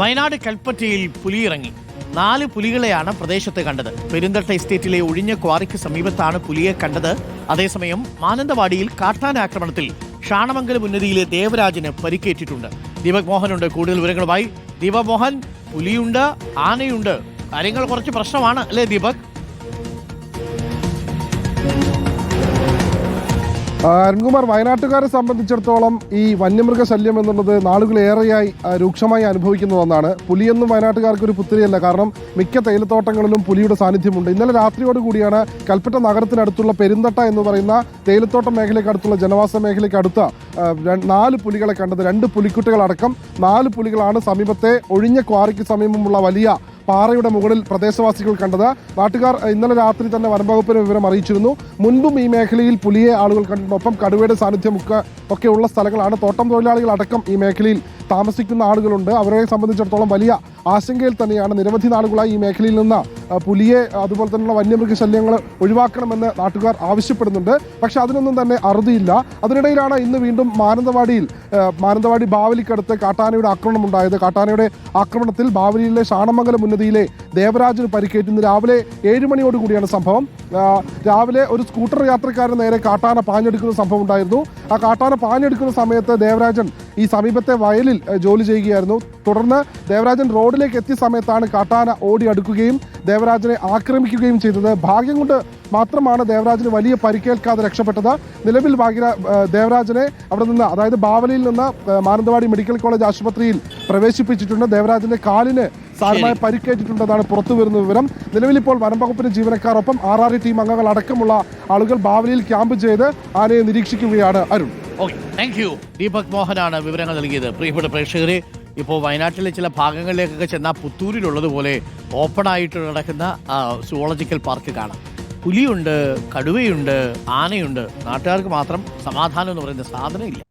വയനാട് കൽപ്പറ്റയിൽ പുലിയിറങ്ങി. നാല് പുലികളെയാണ് പ്രദേശത്ത് കണ്ടത്. പെരുന്തട്ട എസ്റ്റേറ്റിലെ ഒഴിഞ്ഞ ക്വാറിക്ക് സമീപത്താണ് പുലിയെ കണ്ടത്. അതേസമയം മാനന്തവാടിയിൽ കാട്ടാനാക്രമണത്തിൽ ഷാണമംഗലം ഉന്നതിയിലെ ദേവരാജിന് പരിക്കേറ്റിട്ടുണ്ട്. ദീപക് മോഹനുണ്ട്. കൂടുതൽ വിവരങ്ങളുമായി ദീപക് മോഹൻ പുലിയുണ്ട് ആനയുണ്ട്. കാര്യങ്ങൾ കുറച്ച് പ്രശ്നമാണ് അല്ലേ ദീപക്? അരുൺകുമാർ വയനാട്ടുകാരെ സംബന്ധിച്ചിടത്തോളം ഈ വന്യമൃഗ ശല്യം എന്നുള്ളത് നാളുകളേറെയായി രൂക്ഷമായി അനുഭവിക്കുന്ന ഒന്നാണ്. പുലിയൊന്നും വയനാട്ടുകാർക്ക് ഒരു പുത്തിരിയല്ല കാരണം മിക്ക തേയിലത്തോട്ടങ്ങളിലും പുലിയുടെ സാന്നിധ്യമുണ്ട്. ഇന്നലെ രാത്രിയോട് കൂടിയാണ് കൽപ്പറ്റ നഗരത്തിനടുത്തുള്ള പെരുന്തട്ട എന്ന് പറയുന്ന തേയിലത്തോട്ടം മേഖലയ്ക്ക് അടുത്തുള്ള ജനവാസ മേഖലയ്ക്ക് അടുത്ത നാല് പുലികളെ കണ്ടത്. രണ്ട് പുലിക്കുട്ടികളടക്കം നാല് പുലികളാണ് സമീപത്തെ ഒഴിഞ്ഞ ക്വാറിക്ക് സമീപമുള്ള വലിയ പാറയുടെ മുകളിൽ പ്രദേശവാസികൾ കണ്ടത്. നാട്ടുകാർ ഇന്നലെ രാത്രി തന്നെ വനംവകുപ്പിന് വിവരം അറിയിച്ചിരുന്നു. മുൻപും ഈ മേഖലയിൽ പുലിയെ ആളുകൾ കണ്ടിട്ടുണ്ട് ഒപ്പം കടുവയുടെ സാന്നിധ്യം ഒക്കെ ഉള്ള സ്ഥലങ്ങളാണ്. തോട്ടം തൊഴിലാളികൾ അടക്കം ഈ മേഖലയിൽ താമസിക്കുന്ന ആളുകളുണ്ട്. അവരെ സംബന്ധിച്ചിടത്തോളം വലിയ ആശങ്കയിൽ തന്നെയാണ് നിരവധി നാളുകളായി ഈ മേഖലയിൽ നിന്ന് പുലിയെ അതുപോലെ തന്നെയുള്ള വന്യമൃഗ ശല്യങ്ങൾ ഒഴിവാക്കണമെന്ന് നാട്ടുകാർ ആവശ്യപ്പെടുന്നുണ്ട്. പക്ഷെ അതിനൊന്നും തന്നെ അറുതിയില്ല. അതിനിടയിലാണ് ഇന്ന് വീണ്ടും മാനന്തവാടിയിൽ മാനന്തവാടി ബാവലിക്കടുത്ത് കാട്ടാനയുടെ ആക്രമണം ഉണ്ടായത്. കാട്ടാനയുടെ ആക്രമണത്തിൽ ബാവലിയിലെ ഷാണമംഗലം ഉന്നതിയിലെ ദേവരാജന് പരിക്കേറ്റ് ഇന്ന് രാവിലെ ഏഴ് മണിയോടുകൂടിയാണ് സംഭവം. രാവിലെ ഒരു സ്കൂട്ടർ യാത്രക്കാരൻ നേരെ കാട്ടാന പാഞ്ഞെടുക്കുന്ന സംഭവം ഉണ്ടായിരുന്നു. ആ കാട്ടാന പാഞ്ഞെടുക്കുന്ന സമയത്ത് ദേവരാജൻ ഈ സമീപത്തെ വയലിൽ ജോലി ചെയ്യുകയായിരുന്നു. തുടർന്ന് ദേവരാജൻ റോഡിലേക്ക് എത്തിയ സമയത്താണ് കാട്ടാന ഓടി അടുക്കുകയും ദേവരാജനെ ആക്രമിക്കുകയും ചെയ്തത്. ഭാഗ്യം കൊണ്ട് മാത്രമാണ് ദേവരാജന് വലിയ പരിക്കേൽക്കാതെ രക്ഷപ്പെട്ടത്. നിലവിൽ ഭാഗ്യ ദേവരാജനെ അവിടെ നിന്ന് അതായത് ബാവലിയിൽ നിന്ന് മാനന്തവാടി മെഡിക്കൽ കോളേജ് ആശുപത്രിയിൽ പ്രവേശിപ്പിച്ചിട്ടുണ്ട്. ദേവരാജന്റെ കാലിന് സാരമായ പരിക്കേറ്റിട്ടുണ്ടെന്നാണ് പുറത്തു വരുന്ന വിവരം. നിലവിൽ ഇപ്പോൾ വനംവകുപ്പിന്റെ ജീവനക്കാരൊപ്പം ആർ ആർ ടീം അംഗങ്ങൾ അടക്കമുള്ള ആളുകൾ ബാവലിയിൽ ക്യാമ്പ് ചെയ്ത് ആനയെ നിരീക്ഷിക്കുകയാണ് Arun. Okay thank you Deepak മോഹനാണ് വിവരങ്ങൾ നൽകിയത്. പ്രിയപ്പെട്ട പ്രേക്ഷകരെ ഇപ്പോൾ വയനാട്ടിലെ ചില ഭാഗങ്ങളിലേക്കൊക്കെ ചെന്നാൽ പുത്തൂരിലുള്ളതുപോലെ ഓപ്പൺ ആയിട്ട് നടക്കുന്ന സുവോളജിക്കൽ പാർക്ക് കാണാം. പുലിയുണ്ട് കടുവയുണ്ട് ആനയുണ്ട്. നാട്ടുകാർക്ക് മാത്രം സമാധാനം എന്ന് പറയുന്ന സാധനം ഇല്ല